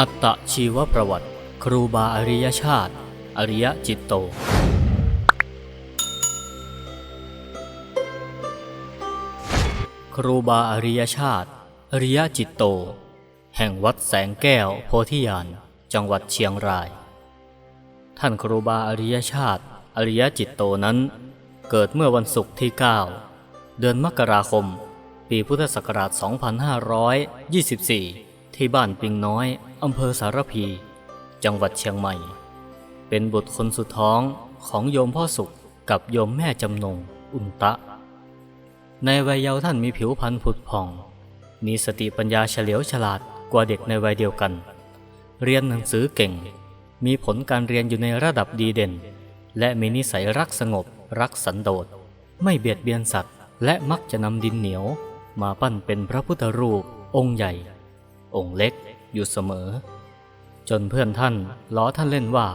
อัตตชีวประวัติ ครูบาอริยชาติ อริยจิตโต ครูบาอริยชาติ อริยจิตโต แห่งวัดแสงแก้วโพธิญาณจังหวัดเชียงราย ท่านครูบาอริยชาติ อริยจิตโตนั้น เกิดเมื่อวันศุกร์ที่ 9 เดือนมกราคม ปีพุทธศักราช 2524 ที่บ้านปิงน้อย อำเภอสารพี จังหวัดเชียงใหม่ เป็นบุตรคนสุดท้องของโยมพ่อสุขกับโยมแม่จำนงอุนตะ ในวัยเยาว์ท่านมีผิวพรรณผุดผ่อง มีสติปัญญาเฉลียวฉลาดกว่าเด็กในวัยเดียวกัน เรียนหนังสือเก่ง มีผลการเรียนอยู่ในระดับดีเด่น และมีนิสัยรักสงบ รักสันโดษ ไม่เบียดเบียนสัตว์ และมักจะนำดินเหนียว มาปั้นเป็นพระพุทธรูป องค์ใหญ่ องค์เล็ก อยู่เสมอ จนเพื่อนท่านล้อท่านเล่นว่า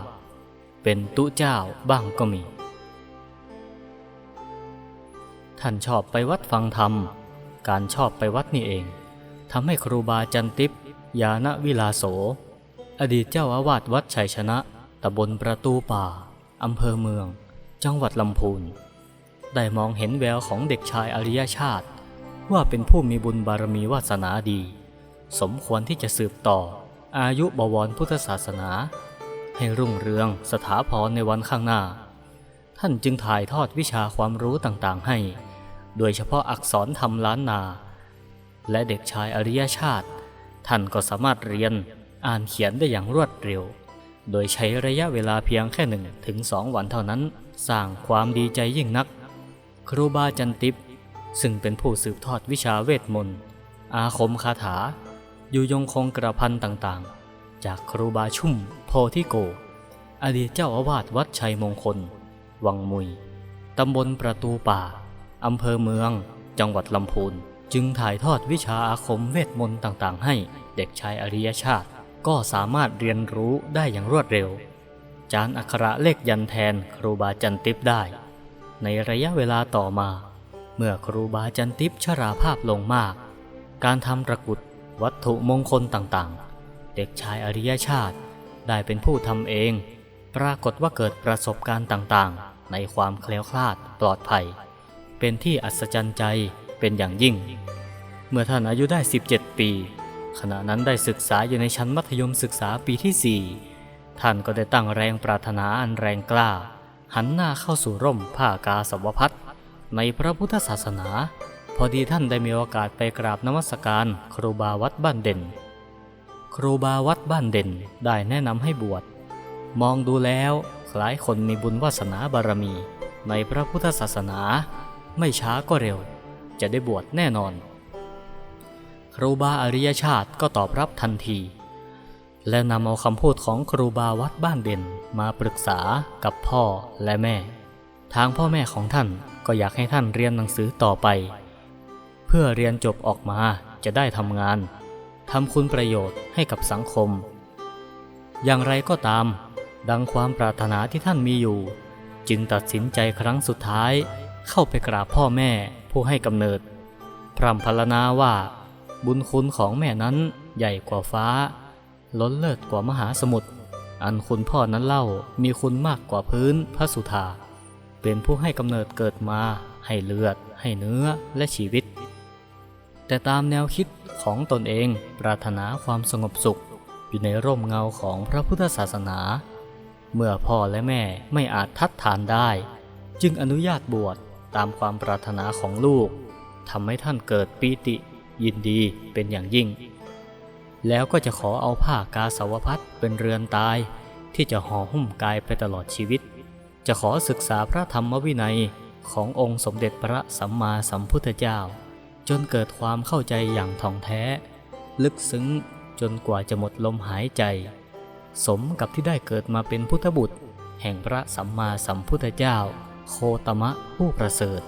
เป็นตุเจ้าบ้างก็มี ท่านชอบไปวัดฟังธรรม การชอบไปวัดนี่เองทำให้ครูบาจันติปยาณวิลาโส อดีตเจ้าอาวาสวัดชัยชนะตำบลประตูป่าอำเภอเมือง จังหวัดลำพูน ได้มองเห็นแววของเด็กชายอริยชาติ ว่าเป็นผู้มีบุญบารมีวาสนาดี สมควรที่จะสืบต่อ อายุบวรพุทธศาสนา ให้รุ่งเรืองสถาพรในวันข้างหน้า ท่านจึงถ่ายทอดวิชาความรู้ต่างๆให้ โดยเฉพาะอักษรธรรมล้านนา และเด็กชายอริยชาติ ท่านก็สามารถเรียนอ่านเขียนได้อย่างรวดเร็ว โดยใช้ระยะเวลาเพียงแค่หนึ่งถึงสองวันเท่านั้น สร้างความดีใจยิ่งนัก ครูบาจันติปซึ่งเป็นผู้สืบทอดวิชาเวทมนต์ อาคมคาถา อยู่ยงคงกระพันต่างๆ จากครูบาชุ่มโพธิโก อดีตเจ้าอาวาสวัดชัยมงคล วังมุย ตำบลประตูป่า อำเภอเมือง จังหวัดลำพูน จึงถ่ายทอดวิชาอาคมเวทมนต์ต่างๆ ให้เด็กชายอริยชาติ ก็สามารถเรียนรู้ได้อย่างรวดเร็ว จานอักขระเลขยันแทนครูบาจันติปได้ ในระยะเวลาต่อมา เมื่อครูบาจันติปชราภาพลงมาก การทำตะกุด วัตถุมงคลต่างๆ เด็กชายอริยชาติได้เป็นผู้ทำเอง ปรากฏว่าเกิดประสบการณ์ต่างๆ ในความแคล้วคลาดปลอดภัย เป็นที่อัศจรรย์ใจเป็นอย่างยิ่ง เมื่อท่านอายุได้ 17 ปี ขณะนั้นได้ศึกษาอยู่ในชั้นมัธยมศึกษาปีที่ 4 ท่านก็ได้ตั้งแรงปรารถนาอันแรงกล้า หันหน้าเข้าสู่ร่มผ้ากาสวพัดในพระพุทธศาสนา พอดีท่านได้มีโอกาสไปกราบนมัสการครูบาวัดบ้านเด่น ครูบาวัดบ้านเด่นได้แนะนำให้บวช มองดูแล้วคล้ายคนมีบุญวาสนาบารมี ในพระพุทธศาสนา ไม่ช้าก็เร็ว จะได้บวชแน่นอน ครูบาอริยชาติก็ตอบรับทันที และนำเอาคำพูดของครูบาวัดบ้านเด่นมาปรึกษากับพ่อและแม่ ทางพ่อแม่ของท่านก็อยากให้ท่านเรียนหนังสือต่อไป เพื่อเรียนจบออกมาจะได้ทำงานทำคุณประโยชน์ให้กับสังคม อย่างไรก็ตาม ดังความปรารถนาที่ท่านมีอยู่ จึงตัดสินใจครั้งสุดท้ายเข้าไปกราบพ่อแม่ผู้ให้กำเนิด พร่ำพรรณนาว่า บุญคุณของแม่นั้นใหญ่กว่าฟ้า ล้นเลิศกว่ามหาสมุทรอันคุณพ่อนั้นเล่ามีคุณมากกว่าพื้นพระสุธาเป็นผู้ให้กำเนิดเกิดมา ให้เลือด ให้เนื้อและชีวิต แต่ตามแนวคิดของตนเองปรารถนาความสงบสุข อยู่ในร่มเงาของพระพุทธศาสนา เมื่อพ่อและแม่ไม่อาจทัดทานได้ จึงอนุญาตบวชตามความปรารถนาของลูกทำให้ท่านเกิดปีติยินดีเป็นอย่างยิ่ง แล้วก็จะขอเอาผ้ากาสาวพัดเป็นเรือนตายที่จะห่อหุ้มกายไปตลอดชีวิต จะขอศึกษาพระธรรมวินัยขององค์สมเด็จพระสัมมาสัมพุทธเจ้า จนเกิดความเข้าใจอย่างท่องแท้ ลึกซึ้งจนกว่าจะหมดลมหายใจ สมกับที่ได้เกิดมาเป็นพุทธบุตร แห่งพระสัมมาสัมพุทธเจ้า โคตมะผู้ประเสริฐ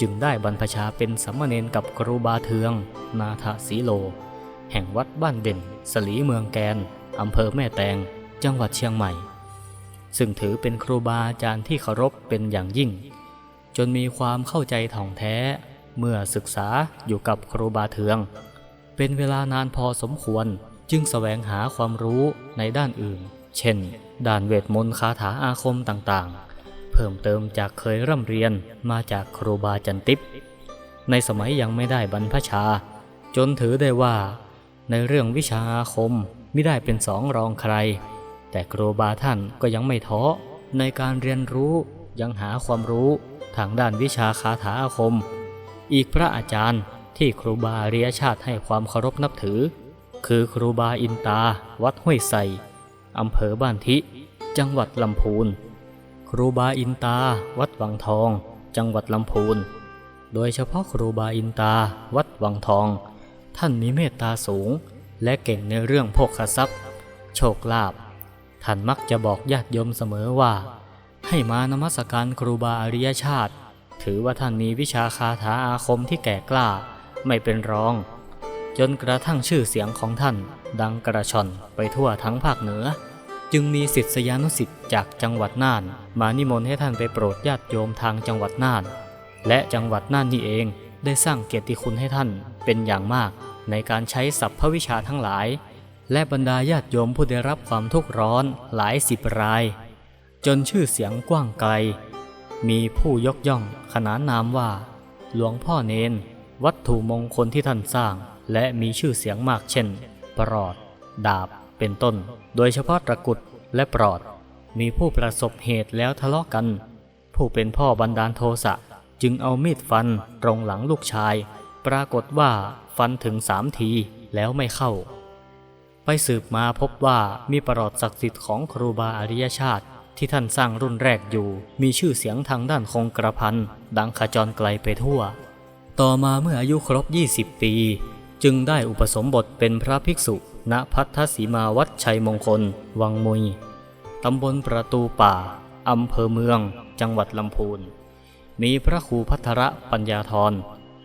จึงได้บรรพชาเป็นสัมมเนนกับครูบาเทือง นาถสีโล แห่งวัดบ้านเด่น สลีเมืองแกนอำเภอแม่แตง จังหวัดเชียงใหม่ ซึ่งถือเป็นครูบาอาจารย์ที่เคารพเป็นอย่างยิ่ง จนมีความเข้าใจท่องแท้ เมื่อศึกษาอยู่กับครูบาเทือง เป็นเวลานานพอสมควรจึงแสวงหาความรู้ในด้านอื่น เช่น ด้านเวทมนต์คาถาอาคมต่างๆ เพิ่มเติมจากเคยร่ำเรียนมาจากครูบาจันติปในสมัยยังไม่ได้บรรพชา จนถือได้ว่า ในเรื่องวิชาอาคมไม่ได้เป็นสองรองใคร แต่ครูบาท่านก็ยังไม่ท้อในการเรียนรู้ยังหาความรู้ทางด้านวิชาคาถาอาคม อีกพระอาจารย์ที่ครูบาเรียชาติให้ความเคารพนับถือ คือครูบาอินตา วัดห้วยใสอำเภอบ้านทิ จังหวัดลำพูน ครูบาอินตา วัดวังทอง จังหวัดลำพูน โดยเฉพาะครูบาอินตา วัดวังทอง ท่านมีเมตตาสูง และเก่งในเรื่องโภคทรัพย์ โชคลาภ ท่านมักจะบอกญาติโยมเสมอว่า ให้มานมัสการครูบาอริยชาติ ถือว่าท่านมีวิชาคาถาอาคมที่แก่กล้าไม่เป็นรอง จนกระทั่งชื่อเสียงของท่าน ดังกระชอนไปทั่วทั้งภาคเหนือ จึงมีศิษยานุศิษย์จากจังหวัดน่าน มานิมนต์ให้ท่านไปโปรดญาติโยมทางจังหวัดน่าน และจังหวัดน่านนี่เองได้สร้างเกียรติคุณให้ท่านเป็นอย่างมากในการใช้ศัพท์วิชาทั้งหลาย และบรรดาญาติโยมผู้ได้รับความทุกข์ร้อนหลายสิบราย จนชื่อเสียงกว้างไกล มีผู้ยกย่องขนานนามว่า หลวงพ่อเนน วัตถุมงคลที่ท่านสร้าง และมีชื่อเสียงมากเช่นปลอด ดาบ เป็นต้น โดยเฉพาะตะกุดและปลอด มีผู้ประสบเหตุแล้วทะเลาะกัน ผู้เป็นพ่อบันดาลโทสะจึงเอามีดฟันตรงหลังลูกชาย ปรากฏว่าฟันถึงสามทีแล้วไม่เข้า ไปสืบมาพบว่ามีประหลอดศักดิ์สิทธิ์ของครูบาอริยชาติ ที่ท่านสร้างรุ่นแรกอยู่ มีชื่อเสียงทางด้านคงกระพันดังขจรไกลไปทั่ว ต่อมาเมื่ออายุครบ 20 ปี จึงได้อุปสมบทเป็นพระภิกษุ ณพัทธสีมาวัดชัยมงคล วังมุยตำบลประตูป่าอำเภอเมือง จังหวัดลำพูน มีพระครูพัทระปัญญาธร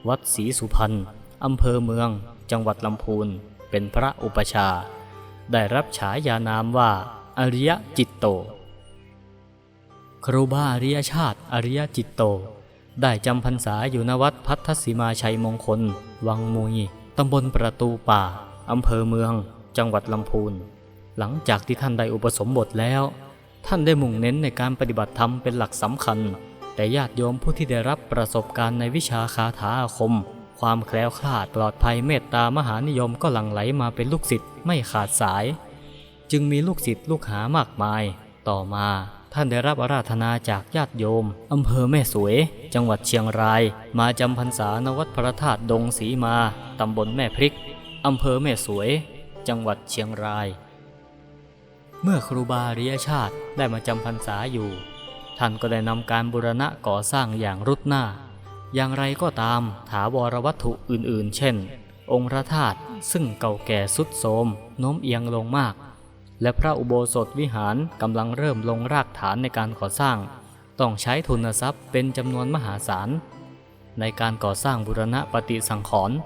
วัดศรีสุพรรณอำเภอเมือง จังหวัดลำพูน เป็นพระอุปชา ได้รับฉายานามว่า อริยจิตโต ครูบาอริยชาติ อริยจิตโต ได้จำพรรษาอยู่ณวัดพัทธสีมาชัยมงคล วังมุยตำบลประตูป่าอำเภอเมือง จังหวัดลำพูน หลังจากที่ท่านได้อุปสมบทแล้ว ท่านได้มุ่งเน้นในการปฏิบัติธรรมเป็นหลักสำคัญ แต่ญาติโยมผู้ที่ได้รับประสบการณ์ในวิชาคาถาอาคม ความแคล้วคลาดปลอดภัยเมตตามหานิยมก็หลั่งไหลมาเป็นลูกศิษย์ไม่ขาดสาย จึงมีลูกศิษย์ลูกหามากมาย ต่อมา ท่านได้รับอาราธนาจากญาติโยม อำเภอแม่สวย จังหวัดเชียงราย มาจำพรรษาณวัดพระธาตุดงสีมา ตำบลแม่พริก อำเภอแม่สวย จังหวัดเชียงราย เมื่อครูบาอริยชาติได้มาจำพรรษาอยู่ ท่านก็ได้นำการบูรณะก่อสร้างอย่างรุดหน้า อย่างไรก็ตามถาวรวัตถุอื่นๆ เช่น องค์พระธาตุซึ่งเก่าแก่สุดโทมโน้มเอียงลงมาก และพระอุโบสถวิหารกำลังเริ่มลงรากฐานในการก่อสร้าง ต้องใช้ทุนทรัพย์เป็นจำนวนมหาศาล ในการก่อสร้างบุรณะปฏิสังขรณ์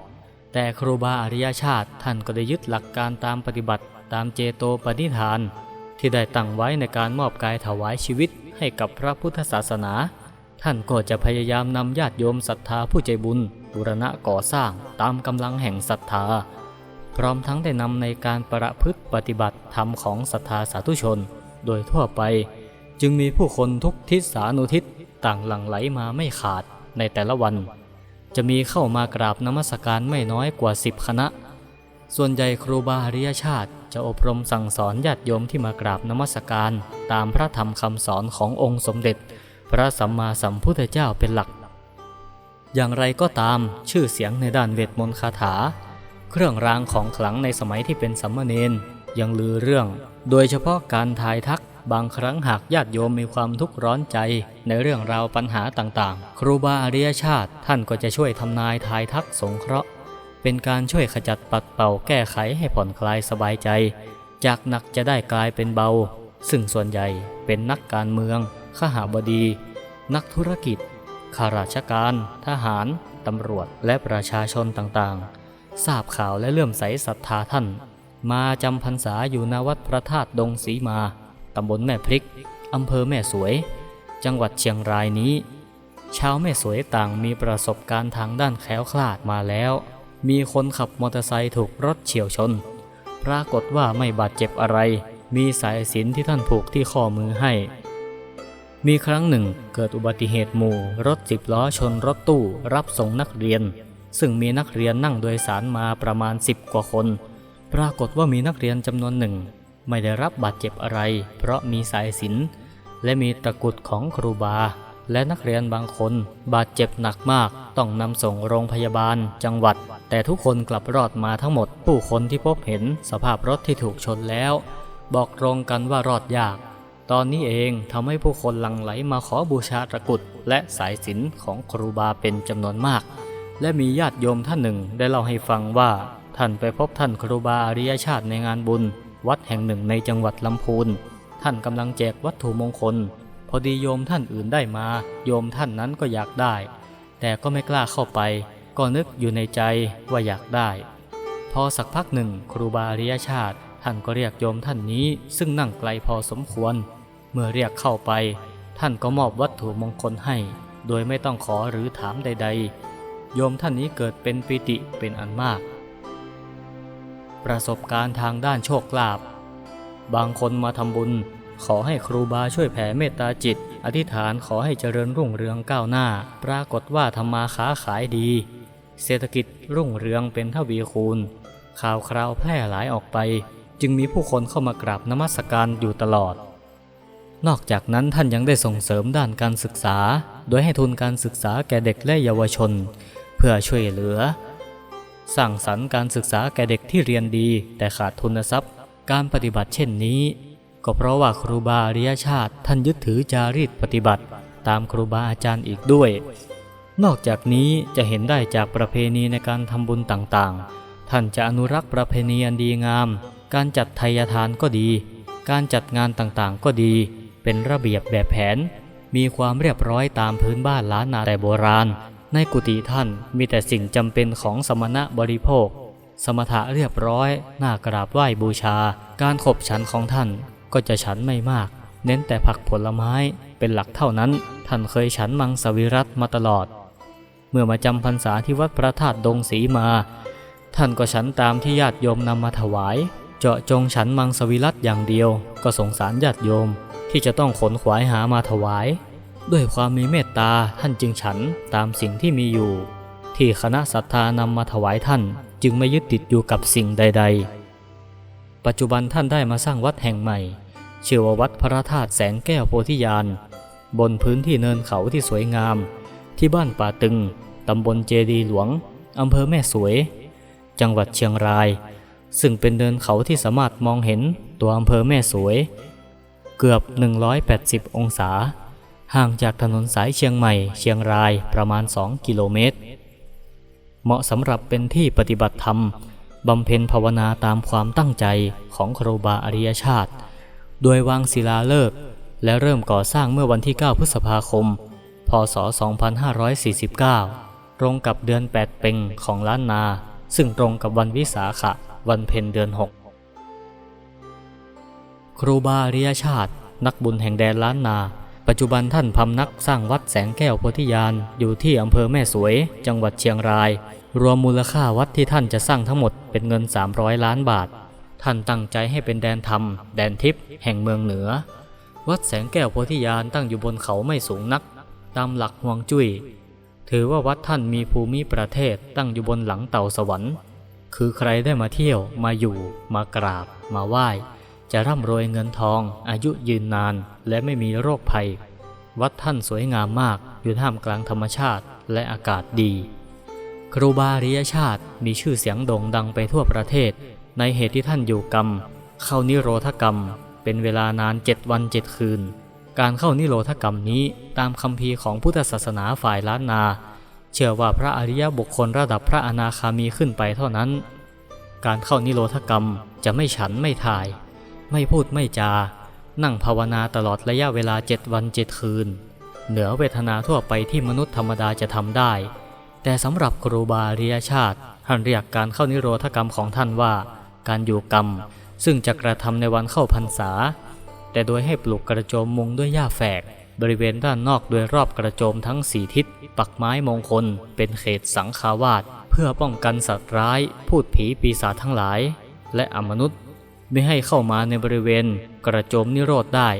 แต่ครูบาอริยชาติท่านก็ได้ยึดหลักการตามปฏิบัติตามเจโตปฏิฐาน ที่ได้ตั้งไว้ในการมอบกายถวายชีวิตให้กับพระพุทธศาสนา ท่านก็จะพยายามนำญาติโยมศรัทธาผู้ใจบุญบูรณะก่อสร้างตามกำลังแห่งศรัทธา พร้อมทั้งได้นำในการประพฤติปฏิบัติธรรมของศรัทธาสาธุชน โดยทั่วไป จึงมีผู้คนทุกทิศสานุทิศต่างหลั่งไหลมาไม่ขาดในแต่ละวัน จะมีเข้ามากราบนมัสการไม่น้อยกว่าสิบคณะ ส่วนใหญ่ครูบาอริยชาติจะอบรมสั่งสอนญาติโยมที่มากราบนมัสการตามพระธรรมคำสอนขององค์สมเด็จ พระสัมมาสัมพุทธเจ้าเป็นหลัก อย่างไรก็ตามชื่อเสียงในด้านเวทมนต์คาถา เครื่องรางของขลังในสมัยที่เป็นสัมมเนนยังลือเรื่อง โดยเฉพาะการทายทักบางครั้งหากญาติโยมมีความทุกข์ร้อนใจในเรื่องราวปัญหาต่างๆ ครูบาอริยชาติท่านก็จะช่วยทำนายทายทักสงเคราะห์ เป็นการช่วยขจัดปัดเป่าแก้ไขให้ผ่อนคลายสบายใจ จากหนักจะได้กลายเป็นเบา ซึ่งส่วนใหญ่เป็นนักการเมืองขหาบดี นักธุรกิจข้าราชการ ทหาร ตำรวจและประชาชนต่างๆ ทราบข่าวและเลื่อมใสศรัทธาท่าน มาจำพรรษาอยู่ณวัดพระธาตุดงสีมา ตำบลแม่พริก อำเภอแม่สวย จังหวัดเชียงรายนี้ ชาวแม่สวยต่างมีประสบการณ์ทางด้านแคล้วคลาดมาแล้ว มีคนขับมอเตอร์ไซค์ถูกรถเฉียวชน ปรากฏว่าไม่บาดเจ็บอะไร มีสายสินที่ท่านผูกที่ข้อมือให้ มีครั้งหนึ่งเกิดอุบัติเหตุหมู่ รถสิบล้อชนรถตู้รับส่งนักเรียน ซึ่งมีนักเรียนนั่งโดยสารมาประมาณ 10 กว่าคน ปรากฏว่ามีนักเรียนจำนวนหนึ่ง ไม่ได้รับบาดเจ็บอะไร เพราะมีสายสินและมีตะกุดของครูบา และนักเรียนบางคนบาดเจ็บหนักมาก ต้องนำส่งโรงพยาบาลจังหวัด แต่ทุกคนกลับรอดมาทั้งหมด ผู้คนที่พบเห็นสภาพรถที่ถูกชนแล้ว บอกตรงกันว่ารอดยาก ตอนนี้เองทำให้ผู้คนหลั่งไหลมาขอบูชาตะกุดและสายสินของครูบาเป็นจำนวนมาก และมีญาติโยมท่านหนึ่งได้เล่าให้ฟังว่า ท่านไปพบท่านครูบาอริยชาติในงานบุญ วัดแห่งหนึ่งในจังหวัดลำพูน ท่านกำลังแจกวัตถุมงคล พอดีโยมท่านอื่นได้มา โยมท่านนั้นก็อยากได้ แต่ก็ไม่กล้าเข้าไป ก็นึกอยู่ในใจว่าอยากได้ พอสักพักหนึ่งครูบาอริยชาติ ท่านก็เรียกโยมท่านนี้ ซึ่งนั่งไกลพอสมควร เมื่อเรียกเข้าไป ท่านก็มอบวัตถุมงคลให้ โดยไม่ต้องขอหรือถามใด ๆ โยมท่านนี้เกิดเป็นปิติเป็นอันมาก ประสบการณ์ทางด้านโชคลาภบางคนมาทำบุญ ขอให้ครูบาช่วยแผ่เมตตาจิต อธิษฐานขอให้เจริญรุ่งเรืองก้าวหน้า ปรากฏว่าทำมาค้าขายดี เศรษฐกิจรุ่งเรืองเป็นทวีคูณ ข่าวคราวแพร่หลายออกไป จึงมีผู้คนเข้ามากราบนมัสการอยู่ตลอด นอกจากนั้นท่านยังได้ส่งเสริมด้านการศึกษา โดยให้ทุนการศึกษาแก่เด็กและเยาวชน เพื่อช่วยเหลือ สร้างสรรค์การศึกษาแก่เด็กที่เรียนดีแต่ขาดทุนทรัพย์ การปฏิบัติเช่นนี้ ก็เพราะว่าครูบาอริยชาติท่านยึดถือจารีตปฏิบัติ ตามครูบาอาจารย์อีกด้วย นอกจากนี้จะเห็นได้จากประเพณีในการทำบุญต่างๆ ท่านจะอนุรักษ์ประเพณีอันดีงาม การจัดไทยทานก็ดี การจัดงานต่างๆก็ดี เป็นระเบียบแบบแผน มีความเรียบร้อยตามพื้นบ้านล้านนาแต่โบราณ ในกุฏิท่านมีแต่สิ่งจำเป็นของสมณะบริโภค สมถะเรียบร้อยน่ากราบไหว้บูชา การขบฉันของท่านก็จะฉันไม่มาก เน้นแต่ผักผลไม้เป็นหลักเท่านั้น ท่านเคยฉันมังสวิรัตมาตลอด เมื่อมาจำพรรษาที่วัดพระธาตุดงสีมา ท่านก็ฉันตามที่ญาติโยมนำมาถวาย เจาะจงฉันมังสวิรัตอย่างเดียว ก็สงสารญาติโยมที่จะต้องขนขวายหามาถวาย ด้วยความมีเมตตาท่านจึงฉันตามสิ่งที่มีอยู่ ที่คณะศรัทธานำมาถวายท่านจึงไม่ยึดติดอยู่กับสิ่งใด ๆ ปัจจุบันท่านได้มาสร้างวัดแห่งใหม่ ชื่อว่าวัดพระธาตุแสงแก้วโพธิญาณ บนพื้นที่เนินเขาที่สวยงาม ที่บ้านป่าตึง ตำบลเจดีหลวง อำเภอแม่สวย จังหวัดเชียงราย ซึ่งเป็นเนินเขาที่สามารถมองเห็นตัวอำเภอแม่สวย เกือบ 180 องศา ห่างจากถนนสายเชียงใหม่เชียงรายประมาณ 2 กิโลเมตร เหมาะสำหรับเป็นที่ปฏิบัติธรรมบำเพ็ญภาวนาตามความตั้งใจของครูบาอริยชาติ โดยวางศิลาฤกษ์และเริ่มก่อสร้างเมื่อวันที่ 9 พฤษภาคม พศ 2549 ตรงกับเดือน 8เพ็งของล้านนา ซึ่งตรงกับวันวิสาขะ วันเพ็ญเดือน 6 ครูบาอริยชาติ นักบุญแห่งแดนล้านนา ปัจจุบันท่านพำนักสร้างวัดแสงแก้วโพธิญาณอยู่ที่อำเภอแม่สวย จังหวัดเชียงราย รวมมูลค่าวัดที่ท่านจะสร้างทั้งหมดเป็นเงิน 300 ล้านบาท ท่านตั้งใจให้เป็นแดนธรรม แดนทิพย์แห่งเมืองเหนือ วัดแสงแก้วโพธิญาณตั้งอยู่บนเขาไม่สูงนัก ตามหลักห่วงจุย้ยถือว่าวัดท่านมีภูมิประเทศตั้งอยู่บนหลังเต่าสวรรค์ คือใครได้มาเที่ยวมาอยู่มากราบมาไหว้ จะร่ำรวยเงินทอง อายุยืนนาน และไม่มีโรคภัย วัดท่านสวยงามมากอยู่ท่ามกลางธรรมชาติและอากาศดี ครูบาอริยชาติมีชื่อเสียงโด่งดังไปทั่วประเทศ ในเหตุที่ท่านอยู่กรรม เข้านิโรธกรรม เป็นเวลานานเจ็ดวันเจ็ดคืน การเข้านิโรธกรรมนี้ตามคำพีร์ของพุทธศาสนาฝ่ายล้านนา เชื่อว่าพระอริยบุคคลระดับพระอนาคามีขึ้นไปเท่านั้น การเข้านิโรธกรรมจะไม่ฉันไม่ถ่าย ไม่พูดไม่จา นั่งภาวนาตลอดระยะเวลาเจ็ดวันเจ็ดคืน เหนือเวทนาทั่วไปที่มนุษย์ธรรมดาจะทำได้ แต่สำหรับครูบาอริยชาติท่านเรียกการเข้านิโรธกรรมของท่านว่า การอยู่กรรม ซึ่งจะกระทำในวันเข้าพรรษา แต่โดยให้ปลูกกระโจมมุงด้วยหญ้าแฝก บริเวณด้านนอกโดยรอบกระโจมทั้งสี่ทิศ ปักไม้มงคล เป็นเขตสังฆาวาสเพื่อป้องกันสัตว์ร้าย พูดผีปีศาจทั้งหลาย และอมนุษย์ ไม่ให้เข้ามาในบริเวณกระโจมนิโรธได้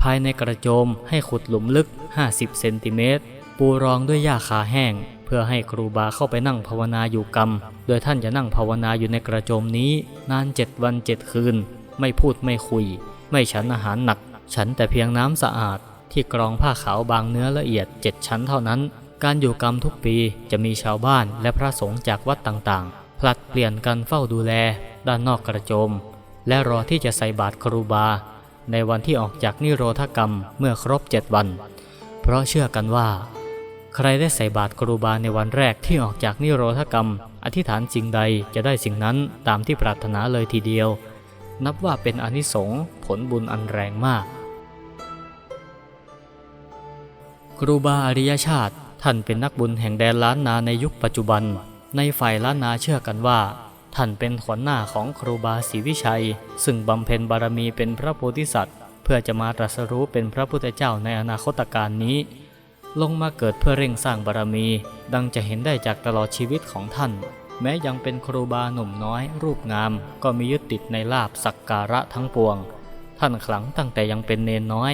ภายในกระโจมให้ขุดหลุมลึก 50 เซนติเมตร ปูรองด้วยหญ้าคาแห้ง เพื่อให้ครูบาเข้าไปนั่งภาวนาอยู่กรรม โดยท่านจะนั่งภาวนาอยู่ในกระโจมนี้ นานเจ็ดวันเจ็ดคืน ไม่พูดไม่คุย ไม่ฉันอาหารหนัก ฉันแต่เพียงน้ำสะอาด ที่กรองผ้าขาวบางเนื้อละเอียดเจ็ดชั้นเท่านั้น การอยู่กรรมทุกปีจะมีชาวบ้านและพระสงฆ์จากวัดต่างๆ ผลัดเปลี่ยนกันเฝ้าดูแล ด้านนอกกระโจม และรอที่จะใส่บาตรครูบา ในวันที่ออกจากนิโรธกรรมเมื่อครบเจ็ดวัน เพราะเชื่อกันว่า ใครได้ใส่บาตรครูบาในวันแรกที่ออกจากนิโรธกรรม อธิษฐานสิ่งใดจะได้สิ่งนั้นตามที่ปรารถนาเลยทีเดียว นับว่าเป็นอนิสงส์ผลบุญอันแรงมาก ครูบาอริยชาติท่านเป็นนักบุญแห่งแดนล้านนาในยุคปัจจุบัน ในฝ่ายล้านนาเชื่อกันว่า ท่านเป็นขวัญหน้าของครูบาศรีวิชัย ซึ่งบำเพ็ญบารมีเป็นพระโพธิสัตว์ เพื่อจะมาตรัสรู้เป็นพระพุทธเจ้าในอนาคตการนี้ ลงมาเกิดเพื่อเร่งสร้างบารมี ดังจะเห็นได้จากตลอดชีวิตของท่าน แม้ยังเป็นครูบาหนุ่มน้อย รูปงาม ก็มียึดติดในลาบสักการะทั้งปวง ท่านขลังตั้งแต่ยังเป็นเนนน้อย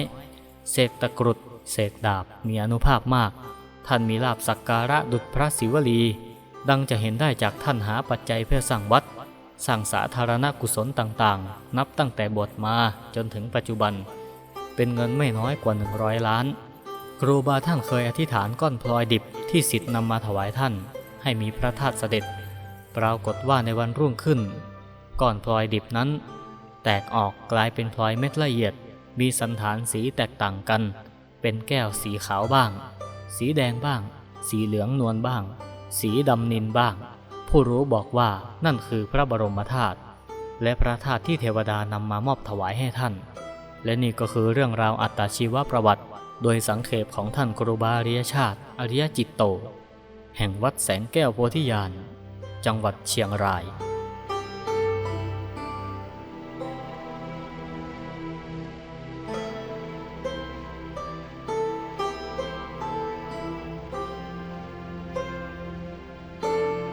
เสกตะกรุดเสกดาบมีอนุภาพมาก ท่านมีลาบสักการะดุจพระศิวลี ดังจะเห็นได้จากท่านหาปัจจัยเพื่อสร้างวัด สร้างสาธารณกุศลต่างๆ นับตั้งแต่บวชมาจนถึงปัจจุบัน เป็นเงินไม่น้อยกว่า 100 ล้าน ครูบาท่านเคยอธิษฐานก้อนพลอยดิบที่สิทธิ์นำมาถวายท่าน ให้มีพระธาตุเสด็จ ปรากฏว่าในวันรุ่งขึ้น ก้อนพลอยดิบนั้น แตกออกกลายเป็นพลอยเม็ดละเอียด มีสันฐานสีแตกต่างกัน เป็นแก้วสีขาวบ้าง สีแดงบ้าง สีเหลืองนวลบ้าง สีดำนินบ้าง ผู้รู้บอกว่านั่นคือพระบรมธาตุและพระธาตุที่เทวดานำมามอบถวายให้ท่าน และนี่ก็คือเรื่องราวอัตชีวประวัติ โดยสังเขปของท่านครูบาอริยชาติ อริยจิตโต แห่งวัดแสงแก้วโพธิญาณ จังหวัดเชียงราย